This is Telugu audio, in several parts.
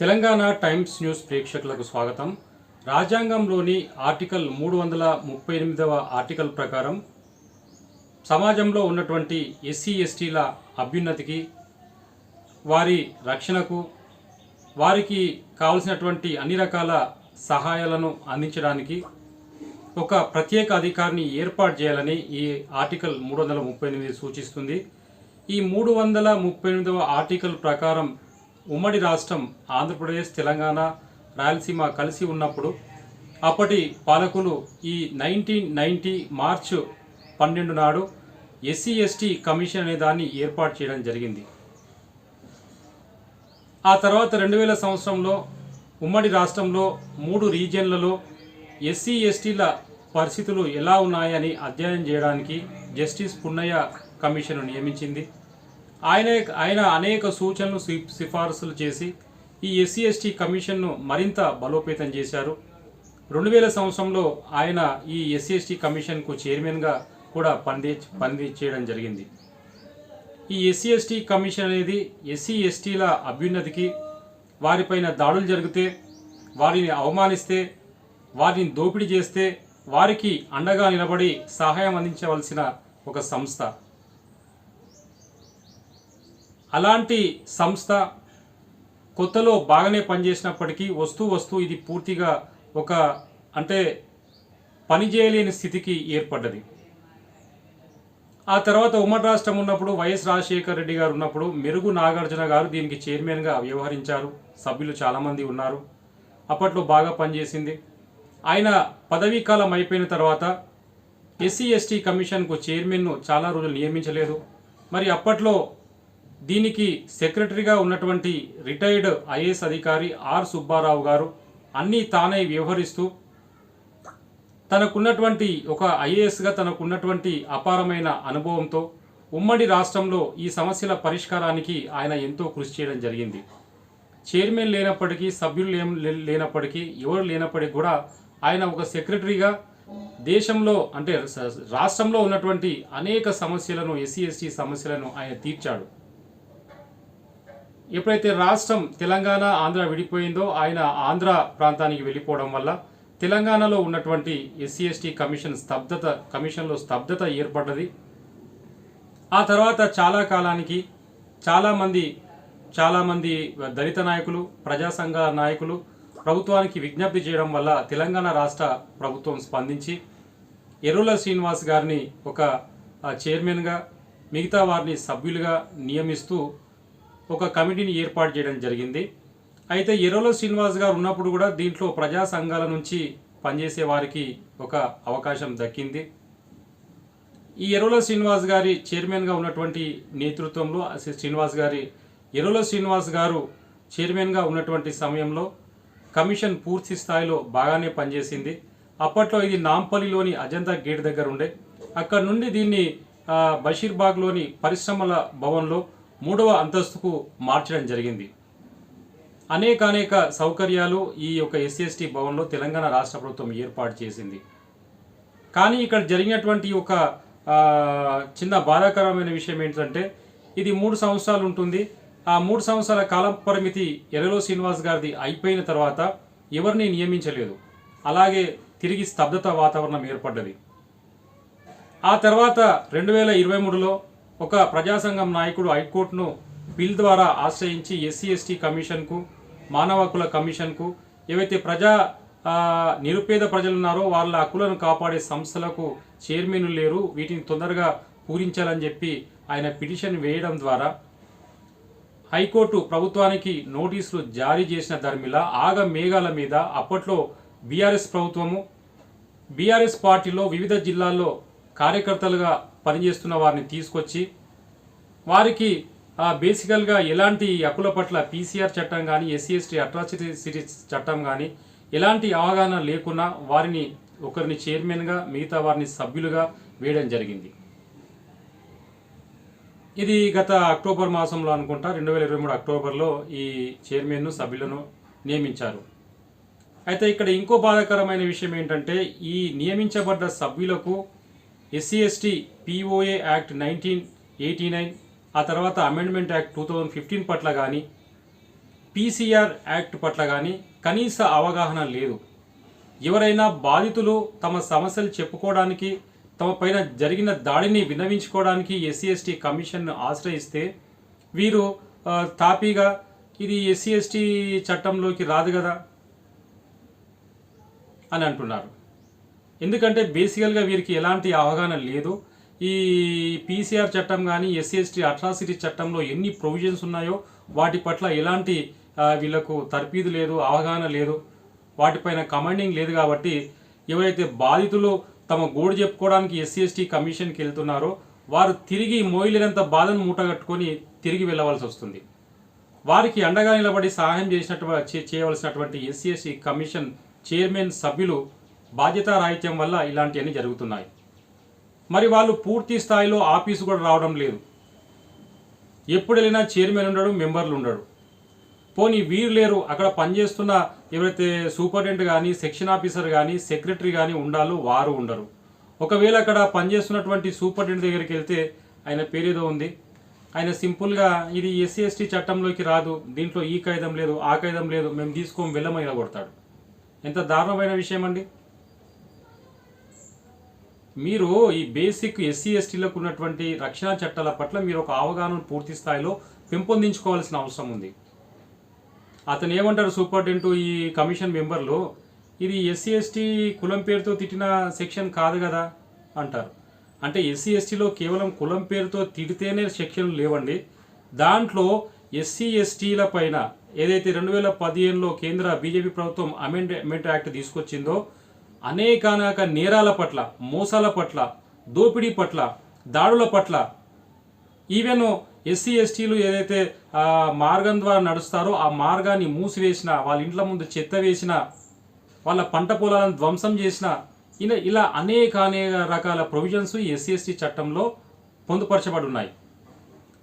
తెలంగాణ టైమ్స్ న్యూస్ ప్రేక్షకులకు స్వాగతం. రాజ్యాంగంలోని ఆర్టికల్ మూడు వందల ముప్పై ఎనిమిదవ ఆర్టికల్ ప్రకారం సమాజంలో ఉన్నటువంటి ఎస్సీ ఎస్టీల అభ్యున్నతికి వారి రక్షణకు వారికి కావలసినటువంటి అన్ని రకాల సహాయాలను అందించడానికి ఒక ప్రత్యేక అధికారిని ఏర్పాటు చేయాలని ఈ ఆర్టికల్ మూడు వందల ముప్పై ఎనిమిది సూచిస్తుంది. ఈ మూడు వందల ముప్పై ఎనిమిదవ ఆర్టికల్ ప్రకారం ఉమ్మడి రాష్ట్రం ఆంధ్రప్రదేశ్ తెలంగాణ రాయలసీమ కలిసి ఉన్నప్పుడు అప్పటి పాలకులు ఈ నైన్టీన్ నైంటీ మార్చ్ పన్నెండు నాడు ఎస్సీ ఎస్టీ కమిషన్ అనే దాన్ని ఏర్పాటు చేయడం జరిగింది. ఆ తర్వాత రెండు వేల సంవత్సరంలో ఉమ్మడి రాష్ట్రంలో మూడు రీజియన్లలో ఎస్సీ ఎస్టీల పరిస్థితులు ఎలా ఉన్నాయని అధ్యయనం చేయడానికి జస్టిస్ పున్నయ్య కమిషన్ నియమించింది. ఆయన ఆయన అనేక సూచనలు సి- సిఫారసులు చేసి ఈ ఎస్సీ ఎస్టీ కమిషన్ను మరింత బలోపేతం చేశారు. రెండు వేల సంవత్సరంలో ఆయన ఈ ఎస్సీ ఎస్టీ కమిషన్కు చైర్మన్గా కూడా పని పని చేయడం జరిగింది. ఈ ఎస్సీ ఎస్టీ కమిషన్ అనేది ఎస్సీ ఎస్టీల అభ్యున్నతికి వారిపైన దాడులు జరిగితే వారిని అవమానిస్తే వారిని దోపిడీ చేస్తే వారికి అండగా నిలబడి సహాయం అందించవలసిన ఒక సంస్థ. అలాంటి సంస్థ కొత్తలో బాగానే పనిచేసినప్పటికీ వస్తూ వస్తూ ఇది పూర్తిగా ఒక అంటే పని చేయలేని స్థితికి ఏర్పడ్డది. ఆ తర్వాత ఉమ్మడి రాష్ట్రం ఉన్నప్పుడు వైఎస్ రాజశేఖర రెడ్డి గారు ఉన్నప్పుడు మెరుగు నాగార్జున గారు దీనికి చైర్మన్గా వ్యవహరించారు. సభ్యులు చాలామంది ఉన్నారు. అప్పట్లో బాగా పనిచేసింది. ఆయన పదవీ కాలం అయిపోయిన తర్వాత ఎస్సీ ఎస్టీ కమిషన్కు చైర్మన్ను చాలా రోజులు నియమించలేదు. మరి అప్పట్లో దీనికి సెక్రటరీగా ఉన్నటువంటి రిటైర్డ్ ఐఏఎస్ అధికారి ఆర్ సుబ్బారావు గారు అన్నీ తానే వ్యవహరిస్తూ తనకున్నటువంటి ఒక ఐఏఎస్గా తనకున్నటువంటి అపారమైన అనుభవంతో ఉమ్మడి రాష్ట్రంలో ఈ సమస్యల పరిష్కారానికి ఆయన ఎంతో కృషి చేయడం జరిగింది. చైర్మన్ లేనప్పటికీ సభ్యులు లే- లేనప్పటికీ ఎవరు లేనప్పటికీ కూడా ఆయన ఒక సెక్రటరీగా దేశంలో అంటే రాష్ట్రంలో ఉన్నటువంటి అనేక సమస్యలను ఎస్సీ ఎస్టీ సమస్యలను ఆయన తీర్చాడు. ఎప్పుడైతే రాష్ట్రం తెలంగాణ ఆంధ్ర విడిపోయిందో ఆయన ఆంధ్ర ప్రాంతానికి వెళ్ళిపోవడం వల్ల తెలంగాణలో ఉన్నటువంటి ఎస్సీ ఎస్టీ కమిషన్ స్తబ్దత కమిషన్లో స్తబ్దత ఏర్పడ్డది. ఆ తర్వాత చాలా కాలానికి చాలామంది చాలామంది దళిత నాయకులు ప్రజా సంఘాల నాయకులు ప్రభుత్వానికి విజ్ఞప్తి చేయడం వల్ల తెలంగాణ రాష్ట్ర ప్రభుత్వం స్పందించి ఎర్రుల శ్రీనివాస్ గారిని ఒక చైర్మన్గా మిగతా వారిని సభ్యులుగా నియమిస్తూ ఒక కమిటీని ఏర్పాటు చేయడం జరిగింది. అయితే ఎరోలో శ్రీనివాస్ గారు ఉన్నప్పుడు కూడా దీంట్లో ప్రజా సంఘాల నుంచి పనిచేసే వారికి ఒక అవకాశం దక్కింది. ఈ ఎర్రల శ్రీనివాస్ గారి చైర్మన్గా ఉన్నటువంటి నేతృత్వంలో శ్రీనివాస్ గారి ఎర్రల శ్రీనివాస్ గారు చైర్మన్గా ఉన్నటువంటి సమయంలో కమిషన్ పూర్తి స్థాయిలో బాగానే పనిచేసింది. అప్పట్లో ఇది నాంపల్లిలోని అజంతా గేట్ దగ్గర ఉండే. అక్కడ నుండి దీన్ని బషీర్బాగ్లోని పరిశ్రమల భవన్లో మూడవ అంతస్తుకు మార్చడం జరిగింది. అనేకానేక అనేక సౌకర్యాలు ఈ యొక్క ఎస్సీఎస్టీ భవన్లో తెలంగాణ రాష్ట్ర ప్రభుత్వం ఏర్పాటు చేసింది. కానీ ఇక్కడ జరిగినటువంటి ఒక చిన్న బాధాకరమైన విషయం ఏంటంటే ఇది మూడు సంవత్సరాలు ఉంటుంది. ఆ మూడు సంవత్సరాల కాల పరిమితి ఎర్రలో శ్రీనివాస్ గారిది అయిపోయిన తర్వాత ఎవరిని నియమించలేదు. అలాగే తిరిగి స్తబ్దత వాతావరణం ఏర్పడ్డది. ఆ తర్వాత రెండు వేల ఇరవై మూడులో ఒక ప్రజాసంఘం నాయకుడు హైకోర్టును బిల్ ద్వారా ఆశ్రయించి ఎస్సీ ఎస్టీ కమిషన్కు మానవ హక్కుల కమిషన్కు ఏవైతే ప్రజా నిరుపేద ప్రజలు ఉన్నారో వాళ్ళ హక్కులను కాపాడే సంస్థలకు చైర్మన్లు లేరు. వీటిని తొందరగా పూరించాలని చెప్పి ఆయన పిటిషన్ వేయడం ద్వారా హైకోర్టు ప్రభుత్వానికి నోటీసులు జారీ చేసిన ధర్మిల ఆగ మేఘాల మీద అప్పట్లో బీఆర్ఎస్ ప్రభుత్వము బీఆర్ఎస్ పార్టీలో వివిధ జిల్లాల్లో కార్యకర్తలుగా పనిచేస్తున్న వారిని తీసుకొచ్చి వారికి బేసికల్గా ఎలాంటి హక్కుల పట్ల పీసీఆర్ చట్టం కానీ ఎస్సీ ఎస్టీ అట్రాసిటీ చట్టం కానీ ఎలాంటి అవగాహన లేకున్నా వారిని ఒకరిని చైర్మన్గా మిగతా వారిని సభ్యులుగా వేయడం జరిగింది. ఇది గత అక్టోబర్ మాసంలో అనుకుంటా రెండు వేల ఇరవై మూడు అక్టోబర్లో ఈ చైర్మన్ను సభ్యులను నియమించారు. అయితే ఇక్కడ ఇంకో బాధాకరమైన విషయం ఏంటంటే ఈ నియమించబడ్డ సభ్యులకు SC ST POA act nineteen eighty nine ఆ తర్వాత amendment act two thousand fifteen పట్ల కానీ పీసీఆర్ యాక్ట్ పట్ల కానీ కనీస అవగాహన లేదు. ఎవరైనా బాధితులు తమ సమస్యలు చెప్పుకోవడానికి తమ పైన జరిగిన దాడిని విన్నవించుకోవడానికి ఎస్సీ ఎస్టీ కమిషన్ను ఆశ్రయిస్తే వీరు తాపీగా ఇది ఎస్సీ ఎస్టీ చట్టంలోకి రాదు కదా అని అంటున్నారు. ఎందుకంటే బేసికల్గా వీరికి ఎలాంటి అవగాహన లేదు. ఈ పీసీఆర్ చట్టం కానీ ఎస్సీ ఎస్టీ అట్రాసిటీ చట్టంలో ఎన్ని ప్రొవిజన్స్ ఉన్నాయో వాటి పట్ల ఎలాంటి వీళ్ళకు తర్పీదు లేదు అవగాహన లేదు వాటిపైన కమాండింగ్ లేదు కాబట్టి ఎవరైతే బాధితులు తమ గోడు చెప్పుకోవడానికి ఎస్సీ ఎస్టీ కమిషన్కి వెళ్తున్నారో వారు తిరిగి మోయలేనంత బాధను మూటగట్టుకొని తిరిగి వెళ్ళవలసి వస్తుంది. వారికి అండగా నిలబడి సహాయం చేసినటువంటి చేయవలసినటువంటి ఎస్సీ ఎస్టీ కమిషన్ చైర్మన్ సభ్యులు బాధ్యతారాహిత్యం వల్ల ఇలాంటివన్నీ జరుగుతున్నాయి. మరి వాళ్ళు పూర్తి స్థాయిలో ఆఫీసు కూడా రావడం లేదు. ఎప్పుడు వెళ్ళినా చైర్మన్ ఉండడు మెంబర్లు ఉండడు పోనీ వీరు లేరు అక్కడ పనిచేస్తున్న ఎవరైతే సూపరింటెండెంట్ కానీ సెక్షన్ ఆఫీసర్ కానీ సెక్రటరీ కానీ ఉండాలో వారు ఉండరు. ఒకవేళ అక్కడ పనిచేస్తున్నటువంటి సూపరింటెండెంట్ దగ్గరికి వెళ్తే ఆయన పేరేదో ఉంది. ఆయన సింపుల్గా ఇది ఎస్సీ ఎస్టీ చట్టంలోకి రాదు దీంట్లో ఈ కాగితం లేదు ఆ కాగితం లేదు మేము తీసుకోం వెళ్ళమని కొడతాడు. ఎంత దారుణమైన విషయం అండి మీరు ఈ బేసిక్ ఎస్సీ ఎస్టీలకు ఉన్నటువంటి రక్షణ చట్టాల పట్ల మీరు ఒక అవగాహన పూర్తి స్థాయిలో పెంపొందించుకోవాల్సిన అవసరం ఉంది. అతను ఏమంటారు సూపరింటెండెంట్ ఈ కమిషన్ మెంబర్లు ఇది ఎస్సీ ఎస్టీ కులం పేరుతో తిట్టిన సెక్షన్ కాదు కదా అంటారు. అంటే ఎస్సీ ఎస్టీలో కేవలం కులం పేరుతో తిడితేనే సెక్షన్లు లేవండి. దాంట్లో ఎస్సీ ఎస్టీల పైన ఏదైతే రెండు వేల పదిహేనులో కేంద్ర బీజేపీ ప్రభుత్వం అమెండ్మెంట్ యాక్ట్ తీసుకొచ్చిందో అనేకానేక నేరాల పట్ల మోసాల పట్ల దోపిడీ పట్ల దాడుల పట్ల. ఈవెన్ ఎస్సీ ఎస్టీలు ఏదైతే మార్గం ద్వారా నడుస్తారో ఆ మార్గాన్ని మూసివేసిన వాళ్ళ ఇంట్ల ముందు చెత్త వేసిన వాళ్ళ పంట పొలాలను ధ్వంసం చేసిన ఇలా ఇలా అనేక అనేక రకాల ప్రొవిజన్స్ ఎస్సీ ఎస్టీ చట్టంలో పొందుపరచబడి ఉన్నాయి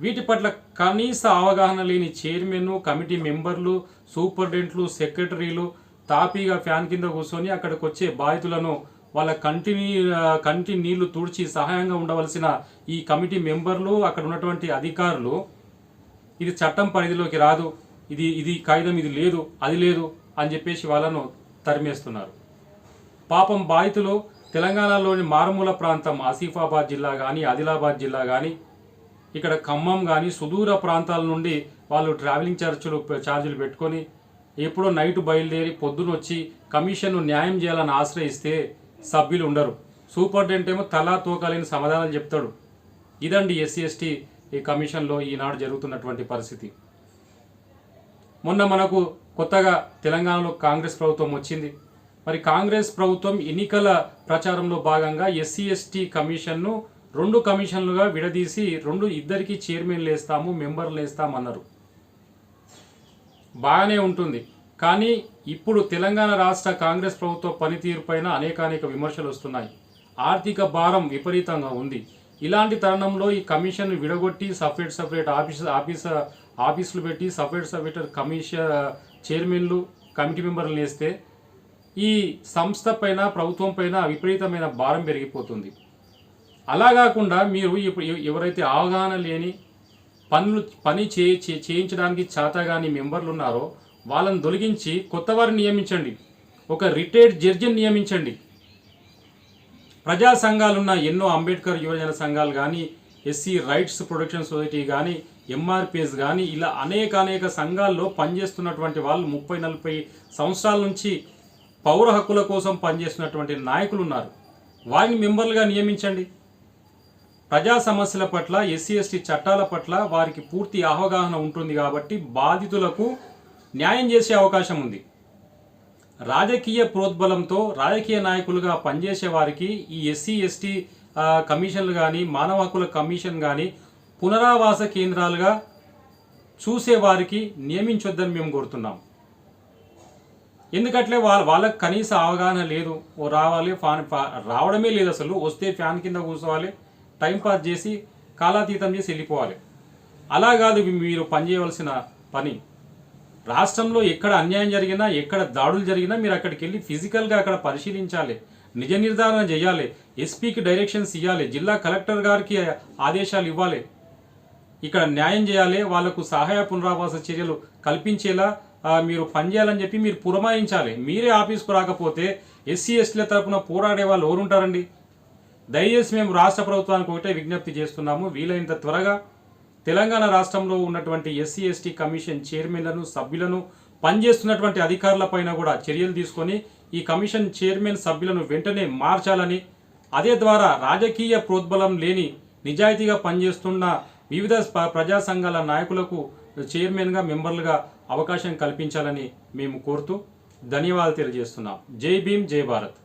వీటి పట్ల కనీస అవగాహన లేని చైర్మన్ కమిటీ మెంబర్లు సూపరింటెండెంట్లు సెక్రటరీలు తాపీగా ఫ్యాన్ కింద కూర్చొని అక్కడికి వచ్చే బాధితులను వాళ్ళ కంటి కంటి నీళ్ళు తుడిచి సహాయంగా ఉండవలసిన ఈ కమిటీ మెంబర్లు అక్కడ ఉన్నటువంటి అధికారులు ఇది చట్టం పరిధిలోకి రాదు ఇది ఇది కాగితం ఇది లేదు అది లేదు అని చెప్పేసి వాళ్ళను తరిమేస్తున్నారు. పాపం బాధితులు తెలంగాణలోని మారుమూల ప్రాంతం ఆసిఫాబాద్ జిల్లా కానీ ఆదిలాబాద్ జిల్లా కానీ ఇక్కడ ఖమ్మం కానీ సుదూర ప్రాంతాల నుండి వాళ్ళు ట్రావెలింగ్ ఛార్జీలు ఛార్జీలు పెట్టుకొని ఎప్పుడో నైట్ బయలుదేరి పొద్దున వచ్చి కమిషన్ను న్యాయం చేయాలని ఆశ్రయిస్తే సభ్యులు ఉండరు. సూపరింటెండెంట్ ఏమో తలా తోకలేని సమాధానాలు చెప్తాడు. ఇదండి ఎస్సీ ఎస్టీ ఈ కమిషన్లో ఈనాడు జరుగుతున్నటువంటి పరిస్థితి. మొన్న మనకు కొత్తగా తెలంగాణలో కాంగ్రెస్ ప్రభుత్వం వచ్చింది. మరి కాంగ్రెస్ ప్రభుత్వం ఎన్నికల ప్రచారంలో భాగంగా ఎస్సీ ఎస్టీ కమిషన్ను రెండు కమిషన్లుగా విడదీసి రెండు ఇద్దరికి చైర్మన్లు వేస్తాము మెంబర్లు వేస్తామన్నారు. బాగానే ఉంటుంది. కానీ ఇప్పుడు తెలంగాణ రాష్ట్ర కాంగ్రెస్ ప్రభుత్వ పనితీరుపైన అనేకానేక విమర్శలు వస్తున్నాయి. ఆర్థిక భారం విపరీతంగా ఉంది. ఇలాంటి తరుణంలో ఈ కమిషన్ విడగొట్టి సపరేట్ సపరేట్ ఆఫీస్ ఆఫీస్ ఆఫీసులు పెట్టి సపరేట్ సపరేట్ కమిషన్ చైర్మన్లు కమిటీ మెంబర్లు వేస్తే ఈ సంస్థ పైన ప్రభుత్వం పైన విపరీతమైన భారం పెరిగిపోతుంది. అలా కాకుండా మీరు ఇప్పుడు ఎవరైతే అవగాహన లేని పనులు పని చే చేయించడానికి చాతగాని మెంబర్లు ఉన్నారో వాళ్ళని తొలగించి కొత్త వారిని నియమించండి. ఒక రిటైర్డ్ జడ్జిని నియమించండి. ప్రజా సంఘాలున్న ఎన్నో అంబేద్కర్ యువజన సంఘాలు కానీ ఎస్సీ రైట్స్ ప్రొటెక్షన్ సొసైటీ కానీ ఎంఆర్పిఎస్ కానీ ఇలా అనేక అనేక సంఘాల్లో పనిచేస్తున్నటువంటి వాళ్ళు ముప్పై నలభై సంవత్సరాల నుంచి పౌర హక్కుల కోసం పనిచేస్తున్నటువంటి నాయకులు ఉన్నారు వారిని మెంబర్లుగా నియమించండి. ప్రజా సమస్యల పట్ల ఎస్సీ ఎస్టీ చట్టాల పట్ల వారికి పూర్తి అవగాహన ఉంటుంది కాబట్టి బాధితులకు న్యాయం చేసే అవకాశం ఉంది. రాజకీయ ప్రోద్బలంతో రాజకీయ నాయకులుగా పనిచేసే వారికి ఈ ఎస్సీ ఎస్టీ కమిషన్లు కానీ మానవ హక్కుల కమిషన్ కానీ పునరావాస కేంద్రాలుగా చూసేవారికి నియమించొద్దని మేము కోరుతున్నాం. ఎందుకంటే వాళ్ళ వాళ్ళకి కనీస అవగాహన లేదు. రావాలి ఫ్యాన్ రావడమే లేదు అసలు. వస్తే ఫ్యాన్ కింద కూర్చోవాలి. టైంపాస్ చేసి కాలాతీతం చేసి వెళ్ళిపోవాలి. అలా కాదు మీరు పనిచేయవలసిన పని. రాష్ట్రంలో ఎక్కడ అన్యాయం జరిగినా ఎక్కడ దాడులు జరిగినా మీరు అక్కడికి వెళ్ళి ఫిజికల్గా అక్కడ పరిశీలించాలి. నిజ నిర్ధారణ చేయాలి. ఎస్పీకి డైరెక్షన్స్ ఇవ్వాలి. జిల్లా కలెక్టర్ గారికి ఆదేశాలు ఇవ్వాలి. ఇక్కడ న్యాయం చేయాలి. వాళ్ళకు సహాయ పునరావాస చర్యలు కల్పించేలా మీరు పనిచేయాలని చెప్పి మీరు పురమాయించాలి. మీరే ఆఫీస్కు రాకపోతే ఎస్సీ ఎస్టీల తరపున పోరాడే వాళ్ళు ఎవరుంటారండి? దయచేసి మేము రాష్ట్ర ప్రభుత్వానికి ఒకటే విజ్ఞప్తి చేస్తున్నాము. వీలైనంత త్వరగా తెలంగాణ రాష్ట్రంలో ఉన్నటువంటి ఎస్సీ ఎస్టీ కమిషన్ చైర్మన్లను సభ్యులను పనిచేస్తున్నటువంటి అధికారులపైన కూడా చర్యలు తీసుకొని ఈ కమిషన్ చైర్మన్ సభ్యులను వెంటనే మార్చాలని అదే ద్వారా రాజకీయ ప్రోద్బలం లేని నిజాయితీగా పనిచేస్తున్న వివిధ ప్రజా సంఘాల నాయకులకు చైర్మన్గా మెంబర్లుగా అవకాశం కల్పించాలని మేము కోరుతూ ధన్యవాదాలు తెలియజేస్తున్నాం. జై భీమ్ జై భారత్.